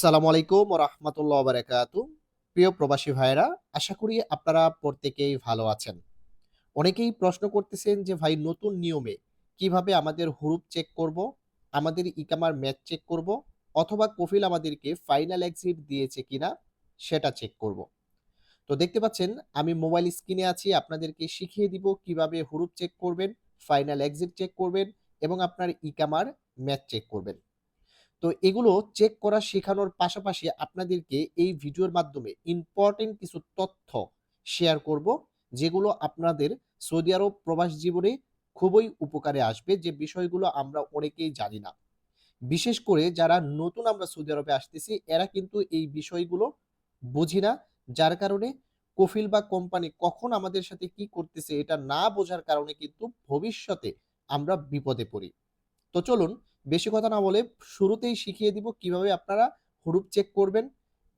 আসসালামু আলাইকুম রহমতুল্লাহ বারাকাতু প্রিয় প্রবাসী ভাইরা আশা করি আপনারা প্রত্যেকেই ভালো আছেন। অনেকেই প্রশ্ন করতেছেন যে, ভাই, নতুন নিয়মে কীভাবে আমাদের হুরুপ চেক করব? আমাদের ইকামার ম্যাচ চেক করব? অথবা কফিল আমাদেরকে ফাইনাল এক্সিট দিয়েছে কিনা সেটা চেক করব? তো দেখতে পাচ্ছেন, আমি মোবাইল স্ক্রিনে আছি, আপনাদেরকে শিখিয়ে দিব কীভাবে হুরুপ চেক করবেন ফাইনাল এক্সিট চেক করবেন এবং আপনার ইকামার ম্যাচ চেক করবেন। তো এগুলো চেক করা শেখানোর পাশাপাশি আপনাদেরকে এই ভিডিওর মাধ্যমে ইম্পর্টেন্ট কিছু তথ্য শেয়ার করব, যেগুলো আপনাদের সৌদি আরব প্রবাস জীবনে খুবই উপকারে আসবে। যে বিষয়গুলো আমরা অনেকেই জানি না। বিশেষ করে যারা নতুন আমরা সৌদি আরবে আসতেছি, এরা কিন্তু এই বিষয়গুলো বুঝি না। যার কারণে কফিল বা কোম্পানি কখন আমাদের সাথে কি করতেছে এটা না বোঝার কারণে কিন্তু ভবিষ্যতে আমরা বিপদে পড়ি। তো চলুন বেশি কথা না বলে শুরুতেই শিখিয়ে দিব কীভাবে আপনারা হুরুপ চেক করবেন,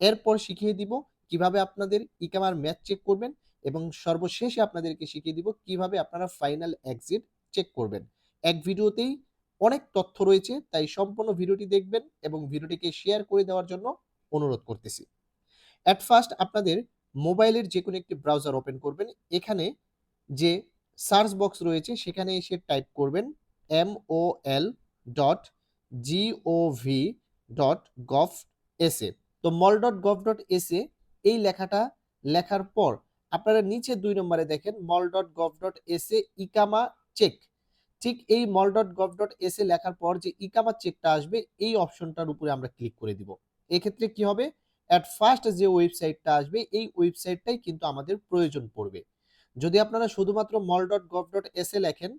এরপর শিখিয়ে দিব কীভাবে আপনাদের ইকামার ম্যাচ চেক করবেন এবং সর্বশেষে আপনাদেরকে শিখিয়ে দিব কীভাবে আপনারা ফাইনাল এক্সিট চেক করবেন। এক ভিডিওতেই অনেক তথ্য রয়েছে, তাই সম্পূর্ণ ভিডিওটি দেখবেন এবং ভিডিওটিকে শেয়ার করে দেওয়ার জন্য অনুরোধ করতেছি। অ্যাট ফার্স্ট আপনাদের মোবাইলের যে কোনো একটি ব্রাউজার ওপেন করবেন, এখানে যে সার্চ বক্স রয়েছে সেখানে এসে টাইপ করবেন M O L dot G O V dot gov এসে তো মল ডট গভ ডট এসে এই লেখাটা লেখার পর আপনারা নিচে দুই নম্বরে দেখেন মল ডট গভ ডট এসে ইকামা চেক ঠিক এই মল ডট গভ ডট এসে লেখার পর যে ইকামা চেকটা আসবে এই অপশনটার উপরে আমরা ক্লিক করে দিব। এক্ষেত্রে কি হবে? অ্যাট ফার্স্ট যে ওয়েবসাইটটা আসবে এই ওয়েবসাইটটাই কিন্তু আমাদের প্রয়োজন পড়বে। যদি আপনারা শুধুমাত্র মল ডট গভ ডট এসে লেখেন,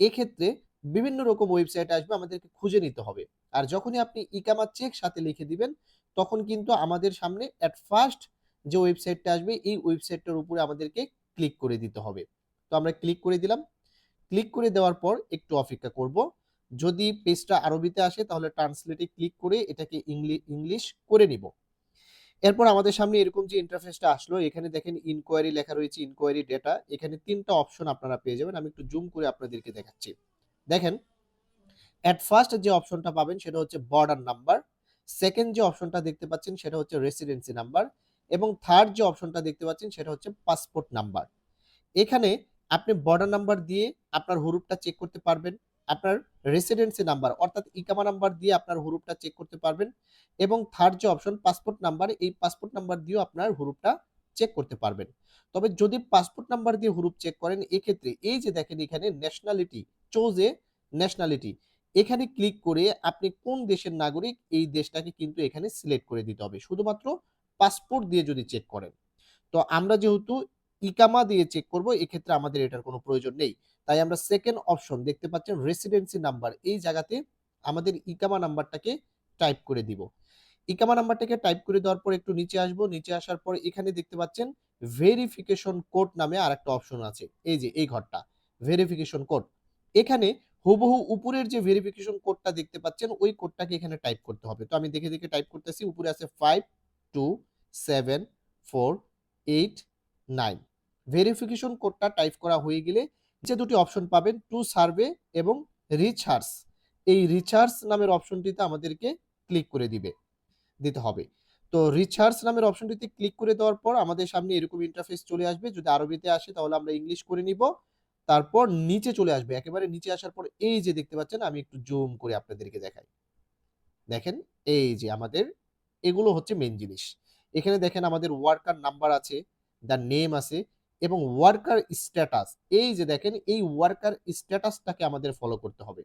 এক্ষেত্রে বিভিন্ন রকম ওয়েবসাইট আসবে, আমাদেরকে খুঁজে নিতে হবে। আর যখনই আপনি ইকামা চেক সাথে লিখে দিবেন, তখন কিন্তু আমাদের সামনে অ্যাট ফার্স্ট যে ওয়েবসাইটটা আসবে, এই ওয়েবসাইটটার উপরে আমাদেরকে ক্লিক করে দিতে হবে। তো আমরা ক্লিক করে দিলাম। ক্লিক করে দেওয়ার পর একটু অপেক্ষা করব। যদি পেজটা আরবিতে আসে, তাহলে ট্রান্সলেটে ক্লিক করে এটাকে ইংলিশ করে নিব। এরপর আমাদের সামনে এরকম যে ইন্টারফেসটা আসলো, এখানে দেখেন ইনকোয়ারি লেখা রয়েছে ইনকোয়ারি ডেটা এখানে তিনটা অপশন আপনারা পেয়ে যাবেন। আমি একটু জুম করে আপনাদেরকে দেখাচ্ছি। দেখেন অ্যাট ফার্স্ট যে অপশনটা পাবেন সেটা হচ্ছে বর্ডার নাম্বার সেকেন্ড যে অপশনটা দেখতে পাচ্ছেন সেটা হচ্ছে রেসিডেন্সি নাম্বার এবং থার্ড যে অপশনটা দেখতে পাচ্ছেন সেটা হচ্ছে পাসপোর্ট নাম্বার এখানে আপনি বর্ডার নাম্বার দিয়ে আপনার হুরুপটা চেক করতে পারবেন, আপনার রেসিডেন্সি নাম্বার অর্থাৎ ইকামা নাম্বার দিয়ে আপনার হুরুপটা চেক করতে পারবেন, এবং থার্ড যে অপশন পাসপোর্ট নাম্বার এই পাসপোর্ট নাম্বার দিয়েও আপনার হুরুপটা চেক করতে পারবেন। তবে যদি পাসপোর্ট নাম্বার দিয়ে হুরুপ চেক করেন, এক্ষেত্রে এই যে দেখেন এখানে ন্যাশনালিটি চোজ এ ন্যাশনালিটি এখানে ক্লিক করে আপনি কোন দেশের নাগরিক এই দেশটাকে কিন্তু এখানে সিলেক্ট করে দিতে হবে। শুধুমাত্র পাসপোর্ট দিয়ে যদি চেক করেন। তো আমরা যেহেতু ইকামা দিয়ে চেক করব, এক্ষেত্রে আমাদের এটার কোনো প্রয়োজন নেই। তাই আমরা সেকেন্ড অপশন দেখতে পাচ্ছেন রেসিডেন্সি নাম্বার এই জায়গাতে আমাদের ইকামা নাম্বারটাকে টাইপ করে দিব। ইকামা নাম্বারটাকে টাইপ করে দেওয়ার পর একটু নিচে আসব। নিচে আসার পর এখানে দেখতে পাচ্ছেন ভেরিফিকেশন কোড নামে আর একটা অপশন আছে। এই যে, এই ঘরটা। ভেরিফিকেশন কোড এখানে হুবহু উপরের যে ভেরিফিকেশন কোডটা দেখতে পাচ্ছেন, ওই কোডটাকে এখানে টাইপ করতে হবে। তো আমি দেখে দেখে টাইপ করতেছি, উপরে আছে five two seven four eight nine verification কোডটা টাইপ করা হয়ে গেলে যে দুটি অপশন পাবেন টু সার্ভে এবং রিচার্জ এই রিচার্জ নামের অপশনটিতে আমাদেরকে ক্লিক করে দিবে, দিতে হবে। তো রিচার্জ নামের অপশনটিতে ক্লিক করে দেওয়ার পর আমাদের সামনে এরকম ইন্টারফেস চলে আসবে। যদি আরবিতে আসে তাহলে আমরা ইংলিশ করে নিব। তারপর নিচে চলে আসবে। একেবারে নিচে আসার পর এই যে দেখতে পাচ্ছেন, আমি একটু জুম করে আপনাদেরকে দেখাই। দেখেন, এই যে আমাদের, এগুলো হচ্ছে মেন জিনিস। এখানে দেখেন আমাদের ওয়ার্কার নাম্বার আছে দ্য নেম আছে এবং ওয়ার্কার স্ট্যাটাস এই যে দেখেন, এই ওয়ার্কার স্ট্যাটাসটাকে আমাদের ফলো করতে হবে।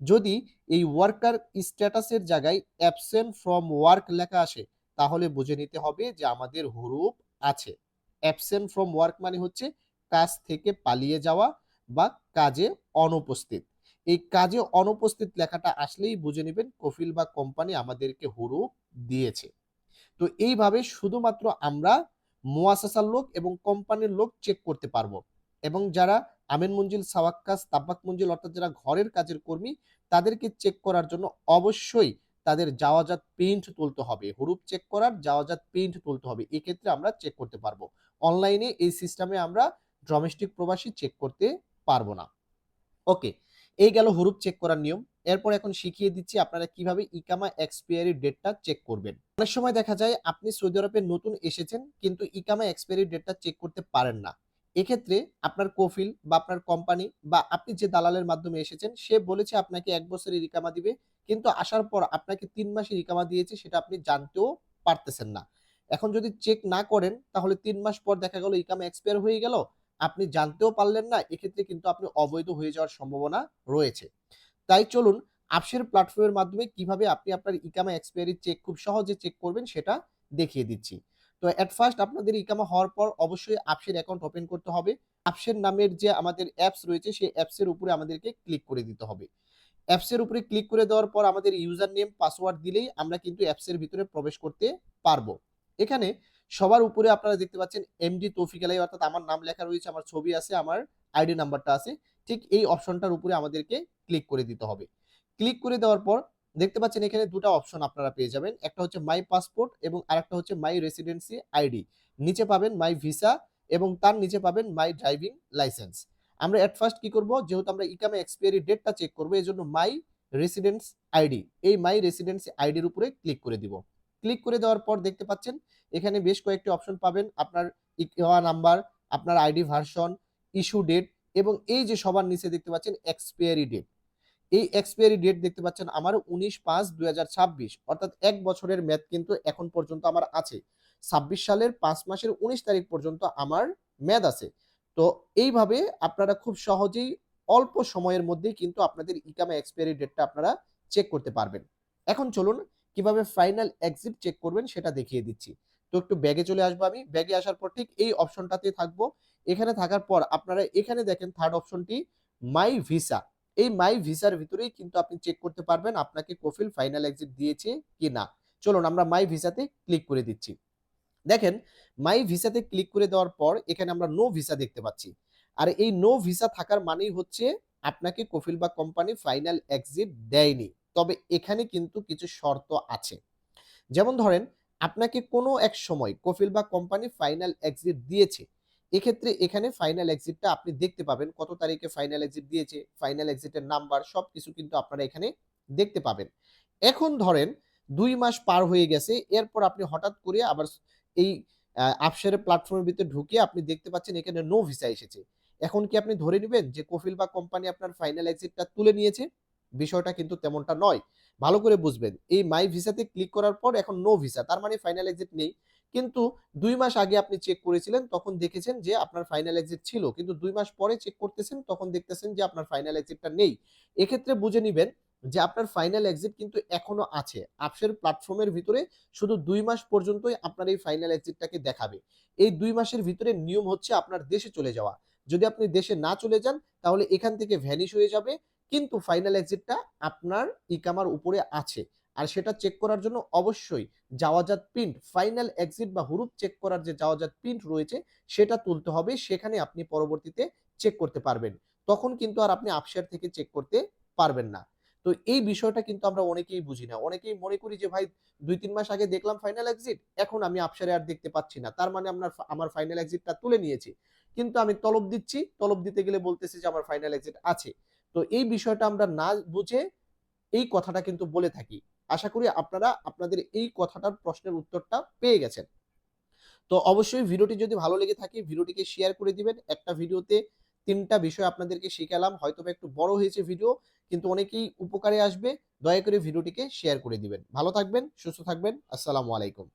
যদি এই ওয়ার্কার স্ট্যাটাসের জায়গায় অ্যাবসেন্ট ফ্রম ওয়ার্ক লেখা আসে, তাহলে বুঝে নিতে হবে যে আমাদের হুরুপ আছে। অ্যাবসেন্ট ফ্রম ওয়ার্ক মানে হচ্ছে কাজ থেকে পালিয়ে যাওয়া বা কাজে অনুপস্থিত। এই কাজে অনুপস্থিত লেখাটা আসলেই বুঝে নেবেন কফিল বা কোম্পানি আমাদেরকে হুরুপ দিয়েছে। তো এইভাবে শুধুমাত্র আমরা মোয়াসাসার লোক এবং কোম্পানির লোক চেক করতে পারব এবং যারা আমিন মঞ্জিল, সাওয়াক্কাস তাব্বাক মঞ্জিল অর্থাৎ যারা ঘরের কাজের কর্মী তাদেরকে চেক করার জন্য অবশ্যই তাদের যাওয়াজাত প্রিন্ট তুলতে হবে। হুরুপ চেক করার যাওয়াজাত প্রিন্ট তুলতে হবে। এক্ষেত্রে আমরা চেক করতে পারব। অনলাইনে এই সিস্টেমে আমরা ডোমেস্টিক প্রবাসী চেক করতে পারব না। ওকে এই গেল হুরুপ চেক করার নিয়ম। এরপর এখন শিখিয়ে দিচ্ছি আপনারা কীভাবে ইকামা এক্সপায়ারি ডেটটা চেক করবেন। অনেক সময় দেখা যায় আপনি সৌদি আরবে নতুন এসেছেন, কিন্তু ইকামা এক্সপায়ারি ডেটটা চেক করতে পারেন না। এক্ষেত্রে আপনার কফিল বা আপনার কোম্পানি বা আপনি যে দালালের মাধ্যমে এসেছেন, সে বলেছে আপনাকে এক বছরের ইকামা দিবে, কিন্তু আসার পর আপনাকে তিন মাসের ইকামা দিয়েছে, সেটা আপনি জানতেও পারতেছেন না। এখন যদি চেক না করেন, তাহলে তিন মাস পর দেখা গেল ইকামা এক্সপায়ার হয়ে গেল আপনি জানতেও পারলেন না, এক্ষেত্রে কিন্তু আপনি অবৈধ হয়ে যাওয়ার সম্ভাবনা রয়েছে। তাই চলুন আপসের প্ল্যাটফর্মের মাধ্যমে কীভাবে আপনি আপনার ইকামা এক্সপায়ারি চেক খুব সহজে চেক করবেন সেটা দেখিয়ে দিচ্ছি। তো অ্যাট ফার্স্ট আপনাদের ইকামা হওয়ার পর অবশ্যই আপসের অ্যাকাউন্ট ওপেন করতে হবে। আপসের নামের যে আমাদের অ্যাপস রয়েছে, সেই অ্যাপসের উপরে আমাদেরকে ক্লিক করে দিতে হবে। অ্যাপসের উপরে ক্লিক করে দেওয়ার পর আমাদের ইউজার নেম পাসওয়ার্ড দিলেই আমরা কিন্তু অ্যাপসের ভিতরে প্রবেশ করতে পারব। এখানে সবার উপরে আপনারা দেখতে পাচ্ছেন এমডি তৌফিক আলাই অর্থাৎ আমার নাম লেখা রয়েছে, আমার ছবি আছে, আমার আইডি নাম্বারটা আছে, ঠিক এই অপশনটার উপরে আমাদেরকে ক্লিক করে দিতে হবে। ক্লিক করে দেওয়ার পর দেখতে পাচ্ছেন এখানে দুটো অপশন আপনারা পেয়ে যাবেন, একটা হচ্ছে মাই পাসপোর্ট এবং আরেকটা হচ্ছে মাই রেসিডেন্সি আইডি নিচে পাবেন মাই ভিসা এবং তার নিচে পাবেন মাই ড্রাইভিং লাইসেন্স আমরা এট ফার্স্ট কি করব, যেহেতু আমরা ইকামে এক্সপায়ারি ডেটটা চেক করব এই জন্য মাই রেসিডেন্স আইডি এই মাই রেসিডেন্স আইডির উপরে ক্লিক করে দিব। ক্লিক করে দেওয়ার পর দেখতে পাচ্ছেন, এখানে বেশ কয়েকটি অপশন পাবেন। আপনার ইকোয়া নাম্বার, আপনার আইডি ভার্সন, ইস্যু ডেট এবং এই যে সবার নিচে দেখতে পাচ্ছেন এক্সপায়ারি ডেট এই এক্সপায়ারি ডেট দেখতে পাচ্ছেন আমার উনিশ পাঁচ দুই অর্থাৎ এক বছরের ম্যাথ কিন্তু এখন পর্যন্ত আমার আছে। ছাব্বিশ সালের পাঁচ মাসের উনিশ তারিখ পর্যন্ত আমার মেয়াদ আছে। তো এইভাবে আপনারা খুব সহজেই অল্প সময়ের মধ্যেই কিন্তু আপনাদের ইকামা এক্সপায়ারি ডেটটা আপনারা চেক করতে পারবেন। এখন চলুন কীভাবে ফাইনাল এক্সিট চেক করবেন সেটা দেখিয়ে দিচ্ছি। তো একটু ব্যাগে চলে আসব আমি। ব্যাগে আসার পর ঠিক এই অপশনটাতে থাকব। এখানে থাকার পর আপনারা এখানে দেখেন থার্ড অপশনটি মাই ভিসা এই মাই ভিসার ভিতরেই কিন্তু আপনি চেক করতে পারবেন আপনাকে কফিল ফাইনাল এক্সিট দিয়েছে কি না। চলুন আমরা মাই ভিসাতে ক্লিক করে দিচ্ছি। দেখেন মাই ভিসাতে ক্লিক করে দেওয়ার পর এখানে আমরা নো ভিসা দেখতে পাচ্ছি। আর এই নো ভিসা থাকার মানেই হচ্ছে আপনাকে কফিল বা কোম্পানি ফাইনাল এক্সিট দেয়নি। তবে এখানে কিন্তু কিছু শর্ত আছে। যেমন ধরেন, আপনাকে কোনো এক সময় কফিল বা কোম্পানি ফাইনাল এক্সিট দিয়েছে। এক্ষেত্রে এখানে ফাইনাল এক্সিটটা আপনি দেখতে পাবেন, কত তারিখে ফাইনাল এক্সিট দিয়েছে, ফাইনাল এক্সিটের নাম্বার সব কিছু কিন্তু আপনারা এখানে দেখতে পাবেন। এখন ধরেন, দুই মাস পার হয়ে গেছে, এরপর আপনি হঠাৎ করে আবার এই আপসারের প্ল্যাটফর্মের ভিতরে ঢুকে আপনি দেখতে পাচ্ছেন এখানে নো ভিসা এসেছে। এখন কি আপনি ধরে নেবেন যে কফিল বা কোম্পানি আপনার ফাইনাল এক্সিটটা তুলে নিয়েছে? বিষয়টা কিন্তু তেমনটা নয়। ভালো করে বুঝবেন। এই মাই ভিসাতে ক্লিক করার পর এখন নো ভিসা তার মানে ফাইনাল এক্সিট নেই। কিন্তু দুই মাস আগে আপনি চেক করেছিলেন, তখন দেখেছেন যে আপনার ফাইনাল এক্সিট ছিল। কিন্তু দুই মাস পরে চেক করতেছেন, তখন দেখতেছেন যে আপনার ফাইনাল এক্সিটটা নেই। এক্ষেত্রে বুঝে নিবেন যে আপনার ফাইনাল এক্সিট কিন্তু এখনও আছে। আপসের প্ল্যাটফর্মের ভিতরে শুধু দুই মাস পর্যন্তই আপনার এই ফাইনাল এক্সিটটাকে দেখাবে। এই দুই মাসের ভিতরে নিয়ম হচ্ছে আপনার দেশে চলে যাওয়া। যদি আপনি দেশে না চলে যান, তাহলে এখান থেকে ভ্যানিশ হয়ে যাবে। কিন্তু ফাইনাল এক্সিটটা আপনার ইকামার উপরে আছে। আর সেটা চেক করার জন্য অবশ্যই যাওয়াজাত প্রিন্ট ফাইনাল এক্সিট বা হুরুপ চেক করার যে যাওয়াজাত প্রিন্ট রয়েছে, সেটা তুলতে হবে। সেখানে আপনি পরবর্তীতে চেক করতে পারবেন। তখন কিন্তু আর আপনি আপশেয়ার থেকে চেক করতে পারবেন না। তো এই বিষয়টা কিন্তু আমরা অনেকেই বুঝি না। অনেকেই মনে করি যে, ভাই, দুই তিন মাস আগে দেখলাম ফাইনাল এক্সিট এখন আমি আপসারে আর দেখতে পাচ্ছি না। তার মানে আপনার আমার ফাইনাল এক্সিটটা তুলে নিয়েছি। কিন্তু আমি তলব দিচ্ছি। তলব দিতে গেলে বলতেছি যে, আমার ফাইনাল এক্সিট আছে। তো এই বিষয়টা আমরা না বুঝে এই কথাটা কিন্তু বলে থাকি। আশা করি আপনারা আপনাদের এই কথাটার প্রশ্নের উত্তরটা পেয়ে গেছেন। তো অবশ্যই ভিডিওটি যদি ভালো লেগে থাকে, ভিডিওটিকে শেয়ার করে দিবেন। একটা ভিডিওতে তিনটা বিষয় আপনাদেরকে শিখালাম হয়তো একটু বড় হয়েছে ভিডিও, কিন্তু অনেকেই উপকারে আসবে। দয়া করে ভিডিওটিকে শেয়ার করে দিবেন। ভালো থাকবেন, সুস্থ থাকবেন। আসসালামু আলাইকুম।